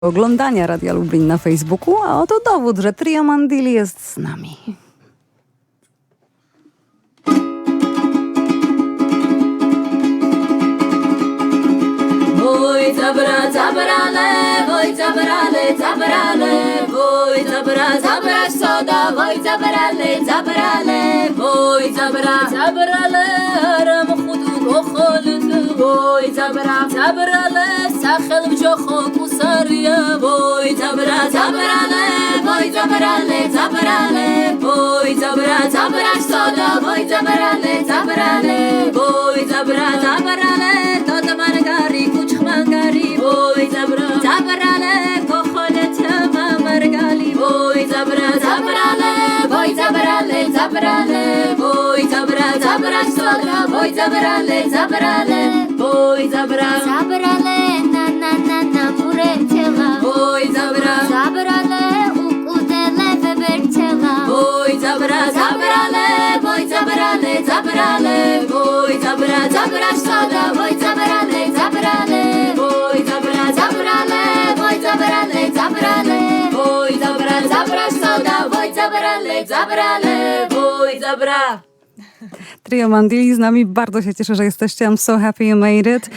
oglądania Radia Lublin na Facebooku, a oto dowód, że Trio Mandili jest z nami. Wuj zabra, zabrane, wuj zabrane, zabrane, wuj zabra, zabrać soda, wuj zabrane, zabrane, zabrane, ვოი ძაბრა ძაბრალე სახელმწიფო კუსარია. ვოი ძაბრა ძაბრალე ვოი ძაბრალე ძაბრალე ვოი ძაბრა ძაბრა სოდა ვოი ძაბრალე ძაბრალე ვოი ძაბრა ძაბრალე თოთა მარგარი კუჩხმანგარი ვოი ძაბრა ძაბრალე ქოხოლეთ მამარგალი ვოი ძაბრა ძაბრალე ვოი ძაბრა забрали, бой забрали, забрали свадра, бой забрали, забрали, бой забрали, забрали, на на на на муречела, бой забрали, забрали, укудели беберчела, бой забрали, забрали, бой забрали, забрали, бой забрали, забрали свадра, бой забрали, забрали, бой забрали, забрали, бой забрали, забрали, бой забрали, забрали, забрали, забрали, забрали, zabra, zabrać soda, wuj zabrane, zabrane, wuj zabra. Trio Mandili z nami, bardzo się cieszę, że jesteście. I'm so happy you made it.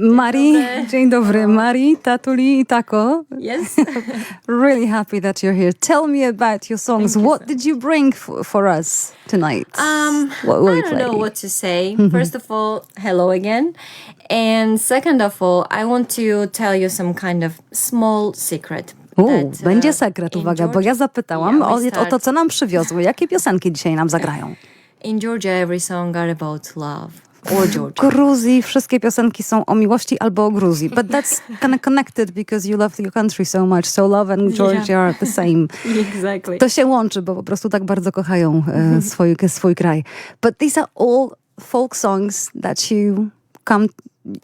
Mari, dzień dobry. Mari, Tatuli i Tako. Yes. Really happy that you're here. Tell me about your songs. What did you bring for us tonight? Um, What will I don't play? know what to say. First of all, hello again. And second of all, I want to tell you some kind of small secret. U, będzie sekret, uwaga, bo ja zapytałam o, o to, co nam przywiozły. Jakie piosenki dzisiaj nam zagrają? In Georgia, every song are about love or W Georgia. Gruzji wszystkie piosenki są o miłości albo o Gruzji. But that's kind of connected because you love your country so much. So love and Georgia are the same. exactly. To się łączy, bo po prostu tak bardzo kochają e, swój, swój kraj. But these are all folk songs that you come,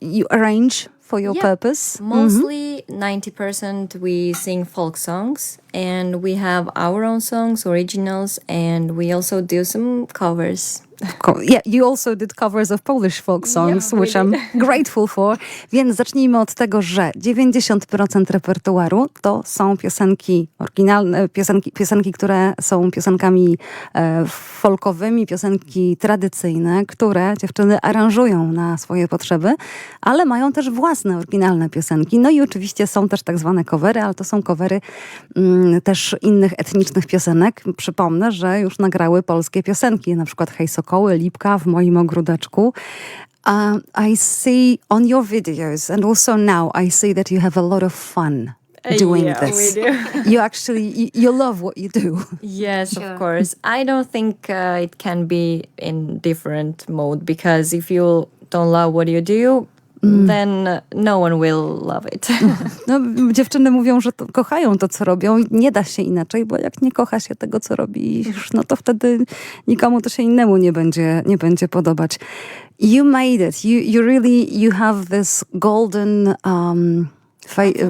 you arrange for your Yeah. purpose. Mm-hmm. Mostly 90% we sing folk songs and we have our own songs, originals, and we also do some covers. Co- Yeah, you also did covers of Polish folk songs, we which I'm grateful for. Więc zacznijmy od tego, że 90% repertuaru to są piosenki oryginalne, piosenki, piosenki które są piosenkami e, folkowymi, piosenki tradycyjne, które dziewczyny aranżują na swoje potrzeby, ale mają też własne, oryginalne piosenki. No i oczywiście są też tak zwane covery, ale to są covery mm, też innych etnicznych piosenek. Przypomnę, że już nagrały polskie piosenki, na przykład Hej Sokoły, Lipka w moim ogródeczku. Um, I see on your videos and also now I see that you have a lot of fun doing yeah, this. do. You actually you, you love what you do. Yes, Sure. of course. I don't think uh, it can be in different mode because if you don't love what you do, then uh, no one will love it. No, dziewczyny mówią, że to, kochają to, co robią i nie da się inaczej, bo jak nie kocha się tego, co robisz, no to wtedy nikomu to się innemu nie będzie, nie będzie podobać. You made it. You, you really, you have this golden um,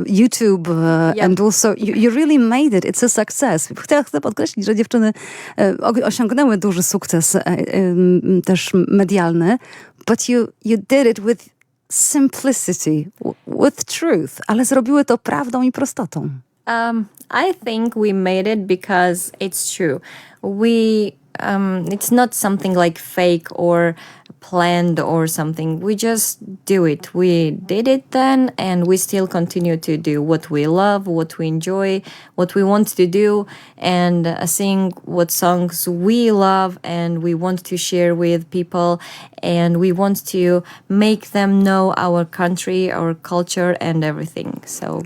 YouTube uh, Yeah. and also you, you really made it. It's a success. Chcę, chcę podkreślić, że dziewczyny e, osiągnęły duży sukces e, em, też medialny, but you, you did it with simplicity, with truth, ale zrobiły to prawdą i prostotą. Um, I think we made it because it's true. We um, it's not something like fake or planned or something. We just do it. We did it then, and we still continue to do what we love, what we enjoy, what we want to do, and uh, sing what songs we love and we want to share with people, and we want to make them know our country, our culture, and everything. So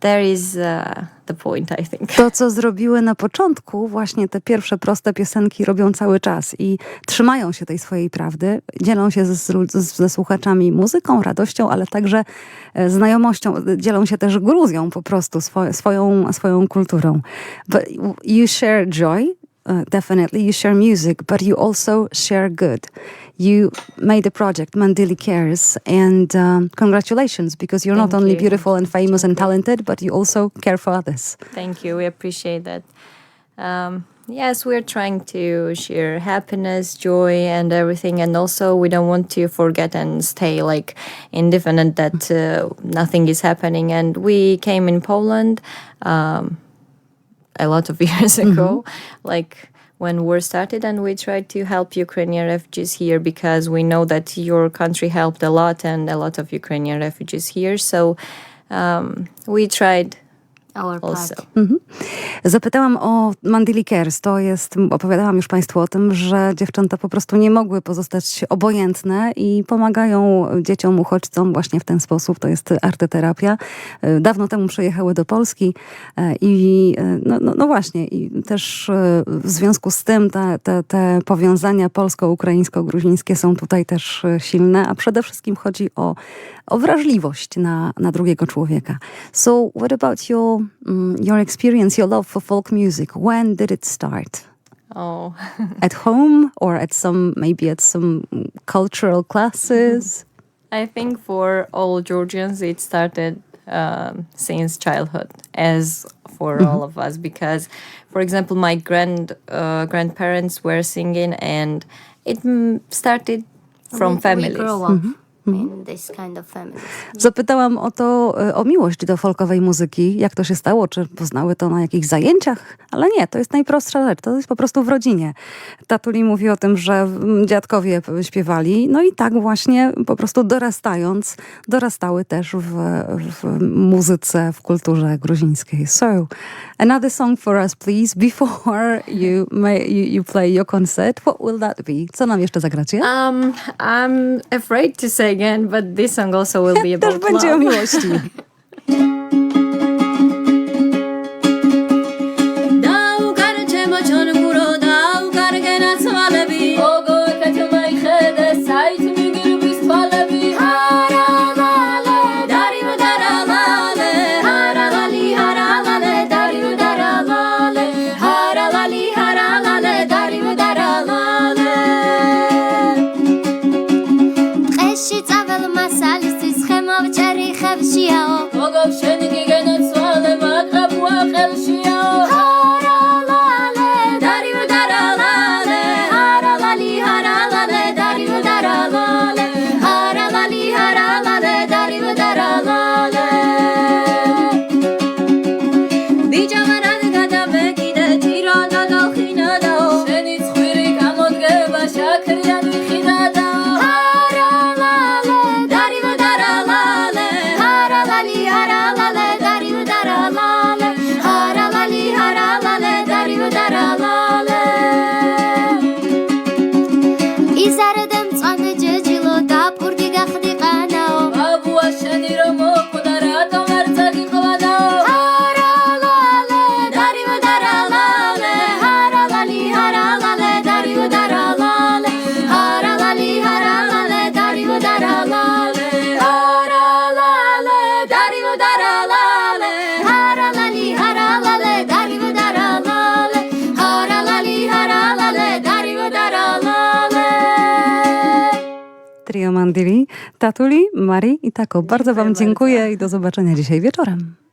there is uh, the point, I think. To, co zrobiły na początku, właśnie te pierwsze proste piosenki robią cały czas i trzymają się tej swojej prawdy, dzielą się ze, ze słuchaczami muzyką, radością, ale także e, znajomością, dzielą się też Gruzją po prostu, swo, swoją, swoją kulturą. But you share joy, uh, definitely. You share music, but you also share good. You made a project, Mandili Cares, and um, congratulations because you're not only you. beautiful and famous and talented, but you also care for others. Thank you. We appreciate that. Um, yes, we're trying to share happiness, joy, and everything. And also, we don't want to forget and stay like independent that uh, nothing is happening. And we came in Poland um, a lot of years ago, like when war started, and we tried to help Ukrainian refugees here because we know that your country helped a lot and a lot of Ukrainian refugees here. So um, we tried Also. Zapytałam o Mandili Cares. To jest, opowiadałam już Państwu o tym, że dziewczęta po prostu nie mogły pozostać obojętne i pomagają dzieciom, uchodźcom właśnie w ten sposób. To jest arteterapia. E, Dawno temu przyjechały do Polski e, i e, no, no, no właśnie, i też w związku z tym te, te, te powiązania polsko-ukraińsko-gruzińskie są tutaj też silne, a przede wszystkim chodzi o, o wrażliwość na, na drugiego człowieka. So what about your, mm, your experience, your love for folk music? When did it start? Oh, At home or at some, maybe at some cultural classes? I think for all Georgians, it started um, since childhood, as for all of us. Because, for example, my grand uh, grandparents were singing, and it started from we, families. We grow up in this kind of families. Zapytałam o to, e, o miłość do folkowej muzyki. Jak to się stało? Czy poznały to na jakichś zajęciach? Ale nie, to jest najprostsza rzecz. To jest po prostu w rodzinie. Tatuli mówi o tym, że mm, dziadkowie śpiewali. No i tak właśnie po prostu dorastając, dorastały też w, w muzyce, w kulturze gruzińskiej. So, another song for us, please, before you, may, you, you play your concert. What will that be? Co nam jeszcze zagracie? Um, I'm afraid to say again, but this song also will be Też about będzie o love. miłości. Trio Mandili, Tatuli, Mari i Tako. Bardzo Wam dziękuję i do zobaczenia dzisiaj wieczorem.